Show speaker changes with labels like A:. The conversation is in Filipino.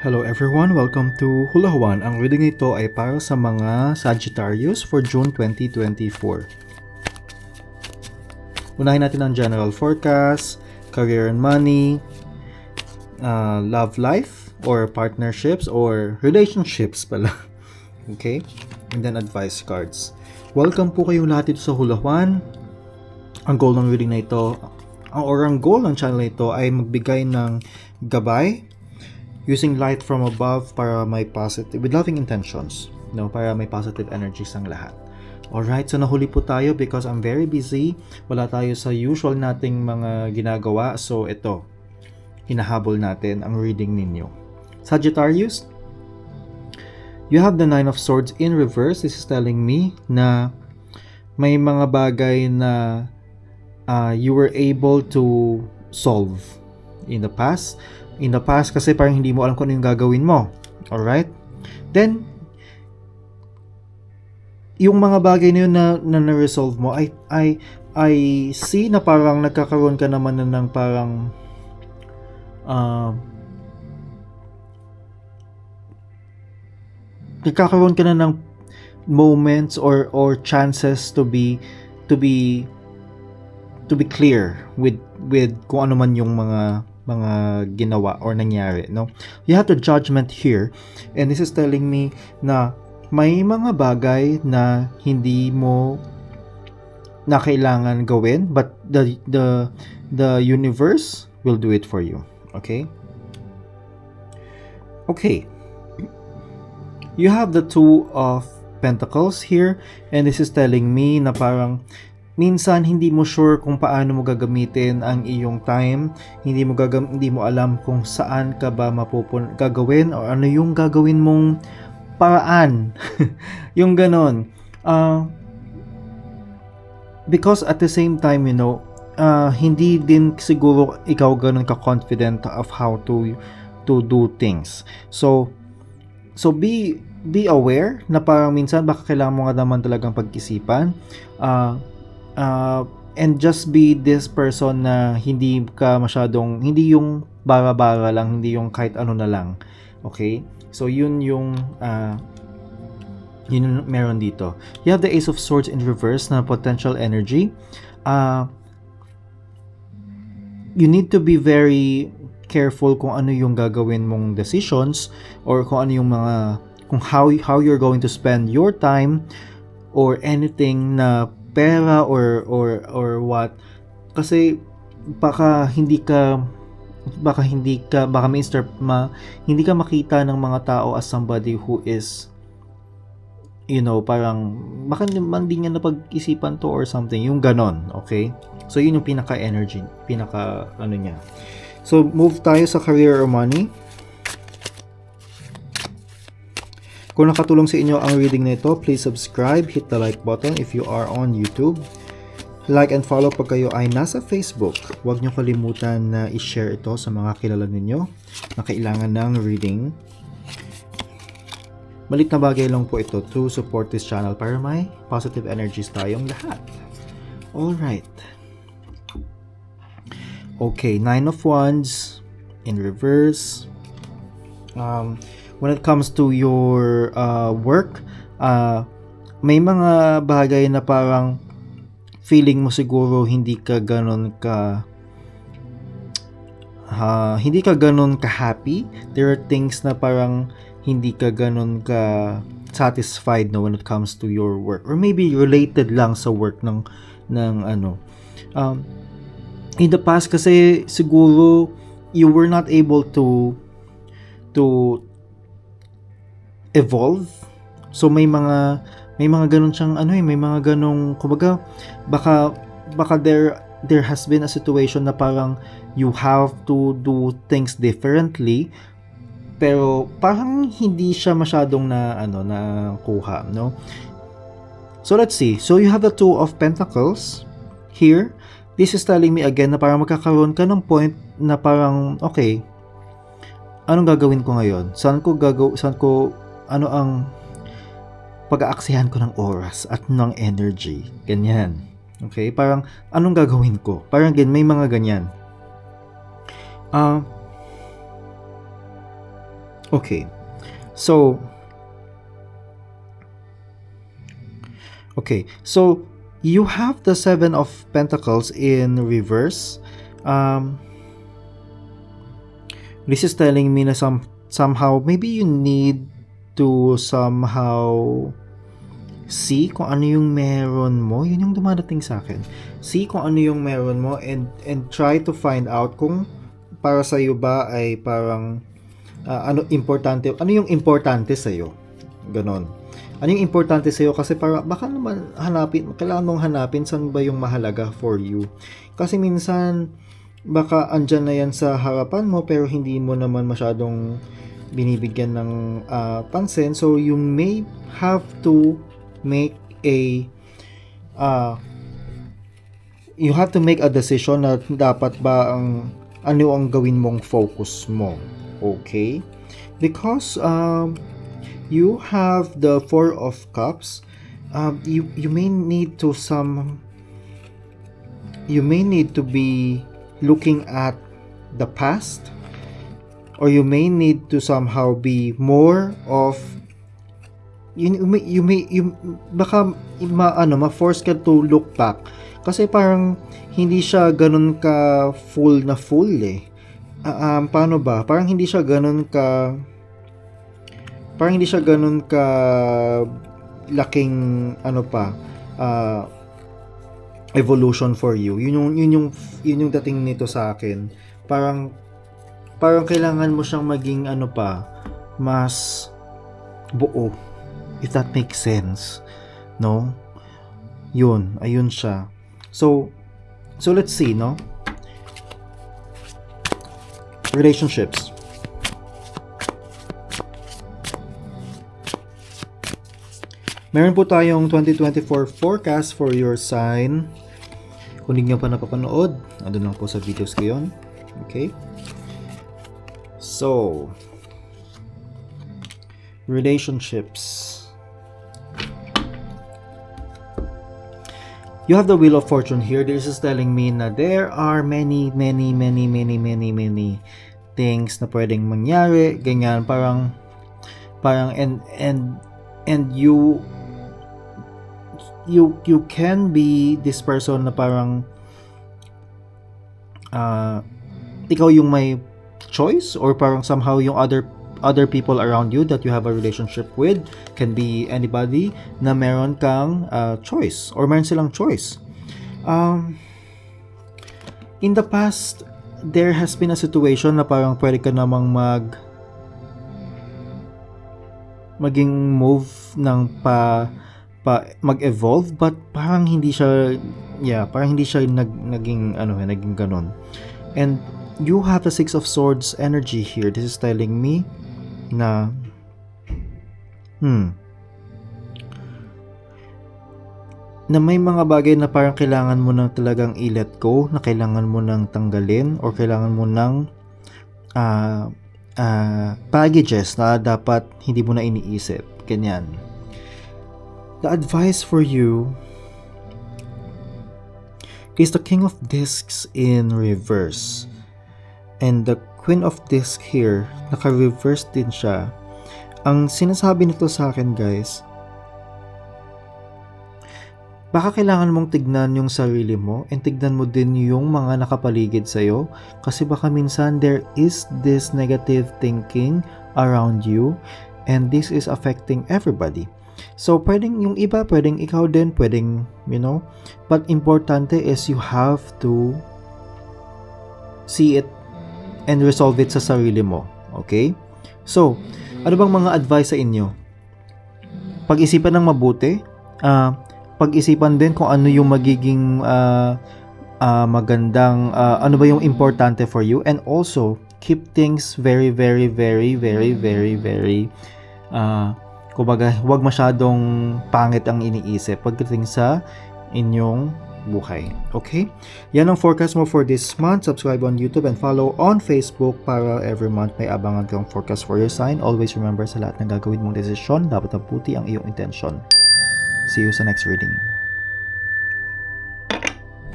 A: Hello everyone, welcome to Hula Juan. Ang reading ito ay para sa mga Sagittarius for June 2024. Unahin natin ang general forecast, career and money, uh, love life, or partnerships, or relationships pala. okay? And then advice cards. Welcome po kayong lahat dito sa Hula Juan. Ang goal ng reading na ito, ang or ang goal ng channel na ito ay magbigay ng gabay using light from above para may positive with loving intentions no para may positive energies ang lahat Alright, so nahuli po tayo because I'm very busy. Wala tayo sa usual nating mga ginagawa. So ito, hinahabol natin ang reading ninyo. Sagittarius, you have the Nine of Swords in reverse. This is telling me na may mga bagay na uh, you were able to solve in the past in the past kasi parang hindi mo alam kung ano yung gagawin mo. Alright? Then, yung mga bagay na yun na, na na-resolve mo, I, I, I see na parang nagkakaroon ka naman na ng parang uh, nagkakaroon ka na ng moments or or chances to be to be to be clear with with kung ano man yung mga mga ginawa or nangyari no? You have the judgment here. And this is telling me na may mga bagay na hindi mo na kailangan gawin but the the the universe will do it for you. Okay? Okay. You have the two of pentacles here and this is telling me na parang minsan hindi mo sure kung paano mo gagamitin ang iyong time, hindi mo gagam hindi mo alam kung saan ka ba mapupun gagawin o ano yung gagawin mong paraan. yung ganon. Uh, because at the same time, you know, uh, hindi din siguro ikaw ganun ka-confident of how to to do things. So, so be be aware na parang minsan baka kailangan mo nga naman talagang pag-isipan. Uh, uh, and just be this person na hindi ka masyadong hindi yung bara-bara lang hindi yung kahit ano na lang okay? So yun yung uh, yun meron dito. You have the ace of swords in reverse na potential energy. Uh, you need to be very careful kung ano yung gagawin mong decisions or kung ano yung mga kung how how you're going to spend your time or anything na pera or or or what. Kasi baka hindi ka baka hindi ka baka Mr. Ma, hindi ka makita ng mga tao as somebody who is you know parang baka naman din niya napag-isipan to or something yung ganon okay? So yun yung pinaka energy pinaka ano niya. So move tayo sa career or money Kung nakatulong sa inyo ang reading na ito, please subscribe, hit the like button if you are on YouTube. Like and follow pag kayo ay nasa Facebook. Huwag niyo kalimutan na i-share ito sa mga kilala ninyo na kailangan ng reading. Malit na bagay lang po ito to support this channel para may positive energies tayong lahat. Alright. Okay, Nine of Wands in reverse. Um, when it comes to your uh, work, uh, may mga bagay na parang feeling mo siguro hindi ka ganon ka uh, hindi ka ganon ka happy. There are things na parang hindi ka ganon ka satisfied na when it comes to your work or maybe related lang sa work ng ng ano um, in the past kasi siguro you were not able to to evolve. So may mga may mga ganun siyang ano eh, may mga ganong kumbaga baka baka there there has been a situation na parang you have to do things differently pero parang hindi siya masyadong na ano na kuha no? So let's see. So you have the two of pentacles here. This is telling me again na parang magkakaroon ka ng point na parang okay anong gagawin ko ngayon? Saan ko gagaw saan ko ano ang pag-aaksihan ko ng oras at ng energy. Ganyan. Okay? Parang, anong gagawin ko? Parang again, may mga ganyan. Uh, Okay. So, okay. So, you have the Seven of Pentacles in reverse. Um, this is telling me na some, somehow, maybe you need to somehow see kung ano yung meron mo. Yun yung dumadating sa akin. See kung ano yung meron mo and and try to find out kung para sa iyo ba ay parang ah, ano importante, ano yung importante sa iyo. Ganon. Ano yung importante sa iyo kasi para baka naman hanapin, kailangan mong hanapin saan ba yung mahalaga for you. Kasi minsan baka andyan na yan sa harapan mo pero hindi mo naman masyadong binibigyan ng ah, pansin. So you may have to make a uh, you have to make a decision na dapat ba ang ano ang gawin mong focus mo. Okay? Because um, you have the Four of Cups, um, you you may need to some you may need to be looking at the past or you may need to somehow be more of you, may you may you, baka ma, ano ma-force ka to look back. Kasi parang hindi siya ganun ka full na full eh. Ah, um, paano ba? Parang hindi siya ganun ka parang hindi siya ganun ka laking ano pa ah, evolution for you. Yun yung yun yung yun yung dating nito sa akin. Parang parang kailangan mo siyang maging ano pa mas buo if that makes sense no yun ayun siya so so let's see no relationships Meron po tayong 2024 forecast for your sign. Kung hindi nyo pa napapanood, andun lang po sa videos ko yun. Okay? So, relationships. You have the Wheel of Fortune here. This is telling me na there are many, many, many, many, many, many things na pwedeng mangyari. Ganyan, parang, parang, and, and, and you, you, you can be this person na parang, uh, ikaw yung may choice or parang somehow yung other other people around you that you have a relationship with can be anybody na meron kang uh, choice or meron silang choice. Um, in the past, there has been a situation na parang pwede ka namang mag maging move ng pa pa mag-evolve but parang hindi siya yeah parang hindi siya nag, naging ano naging ganon and you have the six of swords energy here this is telling me na hmm na may mga bagay na parang kailangan mo nang talagang i-let go, na kailangan mo nang tanggalin or kailangan mo nang ah ah, baggages na dapat hindi mo na iniisip. Ganyan. The advice for you is the King of Discs in reverse. And the Queen of Discs here, naka-reverse din siya. Ang sinasabi nito sa akin guys, baka kailangan mong tignan yung sarili mo and tignan mo din yung mga nakapaligid sa'yo kasi baka minsan there is this negative thinking around you and this is affecting everybody. So, pwedeng yung iba, pwedeng ikaw din, pwedeng, you know, but importante is you have to see it and resolve it sa sarili mo. Okay? So, ano bang mga advice sa inyo? Pag-isipan ng mabuti, ah, pag-isipan din kung ano yung magiging ah, ah, magandang, ah, ano ba yung importante for you and also keep things very, very, very, very, very, very, ah, kumbaga, huwag masyadong pangit ang iniisip pagdating sa inyong buhay. Okay? Yan ang forecast mo for this month. Subscribe on YouTube and follow on Facebook para every month may abangan kang forecast for your sign. Always remember sa lahat ng gagawin mong desisyon, dapat mabuti ang iyong intention. See you sa next reading.